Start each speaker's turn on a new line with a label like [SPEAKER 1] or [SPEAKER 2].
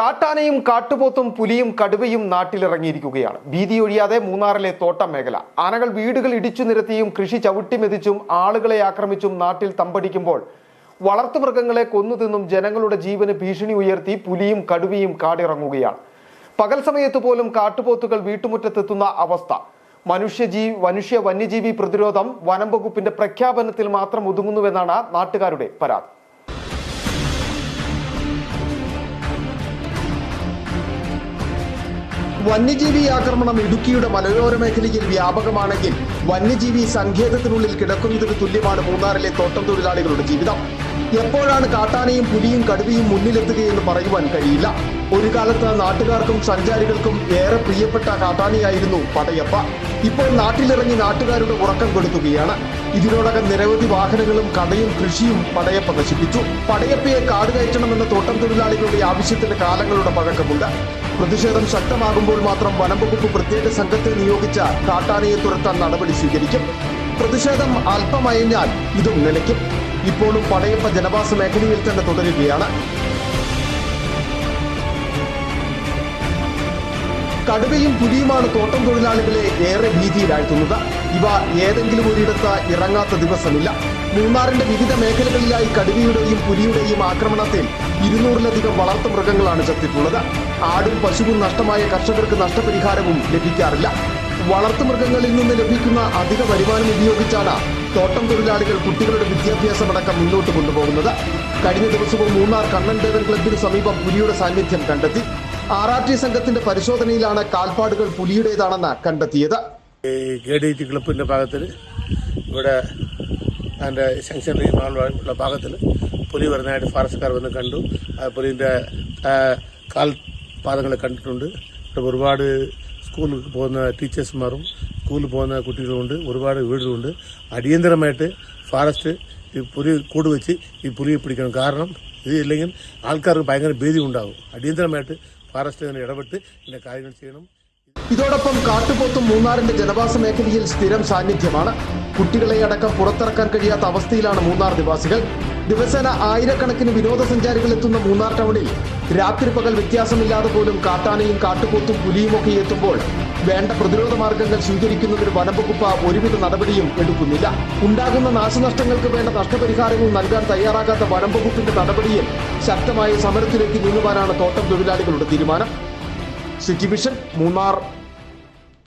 [SPEAKER 1] കാട്ടാനയും കാട്ടുപോത്തും പുലിയും കടുവയും നാട്ടിലിറങ്ങിയിരിക്കുകയാണ്. ഭീതി ഒഴിയാതെ മൂന്നാറിലെ തോട്ടം മേഖല ആനകൾ വീടുകൾ ഇടിച്ചു നിരത്തിയും കൃഷി ചവിട്ടിമെതിച്ചും ആളുകളെ ആക്രമിച്ചും നാട്ടിൽ തമ്പടിക്കുമ്പോൾ വളർത്തുമൃഗങ്ങളെ കൊന്നുതിന്നും ജനങ്ങളുടെ ജീവന് ഭീഷണി ഉയർത്തി പുലിയും കടുവയും കാടിറങ്ങുകയാണ്. പകൽ സമയത്ത് പോലും കാട്ടുപോത്തുകൾ വീട്ടുമുറ്റത്തെത്തുന്ന അവസ്ഥ. മനുഷ്യജീ മനുഷ്യ വന്യജീവി പ്രതിരോധം വനം വകുപ്പിന്റെ പ്രഖ്യാപനത്തിൽ മാത്രം ഒതുങ്ങുന്നുവെന്നാണ് നാട്ടുകാരുടെ പരാതി. വന്യജീവി ആക്രമണം ഇടുക്കിയുടെ മലയോര മേഖലയിൽ വ്യാപകമാണെങ്കിൽ വന്യജീവി സങ്കേതത്തിനുള്ളിൽ കിടക്കുന്നതിന് തുല്യമാണ് മൂന്നാറിലെ തോട്ടം തൊഴിലാളികളുടെ ജീവിതം. എപ്പോഴാണ് കാട്ടാനയും പുലിയും കടുവയും മുന്നിലെത്തുകയെന്ന് പറയുവാൻ കഴിയില്ല. ഒരു കാലത്ത് നാട്ടുകാർക്കും സഞ്ചാരികൾക്കും ഏറെ പ്രിയപ്പെട്ട കാട്ടാനയായിരുന്നു പടയപ്പ. ഇപ്പോൾ നാട്ടിലിറങ്ങി നാട്ടുകാരുടെ ഉറക്കം കൊടുക്കുകയാണ് ഇതിനോടകം നിരവധി വാഹനങ്ങളും കടയും കൃഷിയും പടയപ്പ നശിപ്പിച്ചു പടയപ്പയെ കാട് കയറ്റണമെന്ന തോട്ടം തൊഴിലാളികളുടെ ആവശ്യത്തിന് കാലങ്ങളുടെ പഴക്കമുണ്ട്. പ്രതിഷേധം ശക്തമാകുമ്പോൾ മാത്രം വനംവകുപ്പ് പ്രത്യേക സംഘത്തെ നിയോഗിച്ച കാട്ടാനയെ തുരത്താൻ നടപടി സ്വീകരിക്കും. പ്രതിഷേധം അല്പമയഞ്ഞാൽ ഇതും നിലയ്ക്കും. ഇപ്പോഴും പടയപ്പ ജനവാസ മേഖലയിൽ തന്നെ തുടരുകയാണ്. കടുവയും പുലിയുമാണ് തോട്ടം തൊഴിലാളികളെ ഏറെ ഭീതിയിലാഴ്ത്തുന്നത്. ഇവ ഏതെങ്കിലും ഒരിടത്ത് ഇറങ്ങാത്ത ദിവസമില്ല. മൂന്നാറിന്റെ വിവിധ മേഖലകളിലായി കടുവയുടെയും പുലിയുടെയും ആക്രമണത്തിൽ ഇരുന്നൂറിലധികം വളർത്തു മൃഗങ്ങളാണ് ചത്തിട്ടുള്ളത്. ആടും പശുവും നഷ്ടമായ കർഷകർക്ക് നഷ്ടപരിഹാരവും ലഭിക്കാറില്ല. വളർത്തു മൃഗങ്ങളിൽ നിന്ന് ലഭിക്കുന്ന അധിക വരുമാനം ഉപയോഗിച്ചാണ് തോട്ടം തൊഴിലാളികൾ കുട്ടികളുടെ വിദ്യാഭ്യാസമടക്കം മുന്നോട്ട് കൊണ്ടുപോകുന്നത്. കഴിഞ്ഞ ദിവസവും മൂന്നാർ കണ്ണൻ ദേവൻ ക്ലബിന് സമീപം പുലിയുടെ സാന്നിധ്യം കണ്ടെത്തി. ആർ ആർ ടി സംഘത്തിന്റെ പരിശോധനയിലാണ് കാൽപ്പാടുകൾ പുലിയുടേതാണെന്ന് കണ്ടെത്തിയത്.
[SPEAKER 2] ഈ കെ ഡി ടി ക്ലബിന്റെ ഭാഗത്തിൽ ഇവിടെ അതിന്റെ സെങ്ഷനിൽ ഭാഗത്തിൽ പുലി വരുന്നതായിട്ട് ഫോറസ്റ്റുകാർ വന്ന് കണ്ടു. പുലിന്റെ കാൽ പാദങ്ങൾ കണ്ടിട്ടുണ്ട്. ഇവിടെ ഒരുപാട് സ്കൂളിൽ പോകുന്ന ടീച്ചേഴ്സുമാരും സ്കൂളിൽ പോകുന്ന കുട്ടികളുമുണ്ട്. ഒരുപാട് വീടുകളുണ്ട്. അടിയന്തരമായിട്ട് ഫോറസ്റ്റ് ഈ പുലി കൂട് വെച്ച് ഈ പുലിയെ പിടിക്കണം. കാരണം ഇത് ഇല്ലെങ്കിൽ ആൾക്കാർക്ക് ഭയങ്കര ഭീതി ഉണ്ടാകും അടിയന്തരമായിട്ട് ഫോറസ്റ്റ് ഇടപെട്ട് ഇതിന്റെ കാര്യങ്ങൾ ചെയ്യണം.
[SPEAKER 1] ഇതോടൊപ്പം കാട്ടുപോത്തും മൂന്നാറിന്റെ ജനവാസ മേഖലയിൽ സ്ഥിരം സാന്നിധ്യമാണ്. കുട്ടികളെ അടക്കം പുറത്തിറക്കാൻ കഴിയാത്ത അവസ്ഥയിലാണ് മൂന്നാർ നിവാസികൾ. ദിവസേന ആയിരക്കണക്കിന് വിനോദസഞ്ചാരികൾ എത്തുന്ന മൂന്നാർ ടൗണിൽ രാത്രി പകൽ വ്യത്യാസമില്ലാതെ പോലും കാട്ടാനയും കാട്ടുപോത്തും പുലിയുമൊക്കെ എത്തുമ്പോൾ വേണ്ട പ്രതിരോധ മാർഗങ്ങൾ സ്വീകരിക്കുന്നതിന് വനംവകുപ്പ് ഒരുവിധ നടപടിയും എടുക്കുന്നില്ല. ഉണ്ടാകുന്ന നാശനഷ്ടങ്ങൾക്ക് വേണ്ട നഷ്ടപരിഹാരങ്ങൾ നൽകാൻ തയ്യാറാകാത്ത വനംവകുപ്പിന്റെ നടപടിയിൽ ശക്തമായ സമരത്തിലേക്ക് നീങ്ങുവാനാണ് തോട്ടം തൊഴിലാളികളുടെ തീരുമാനം. City vision Munnar.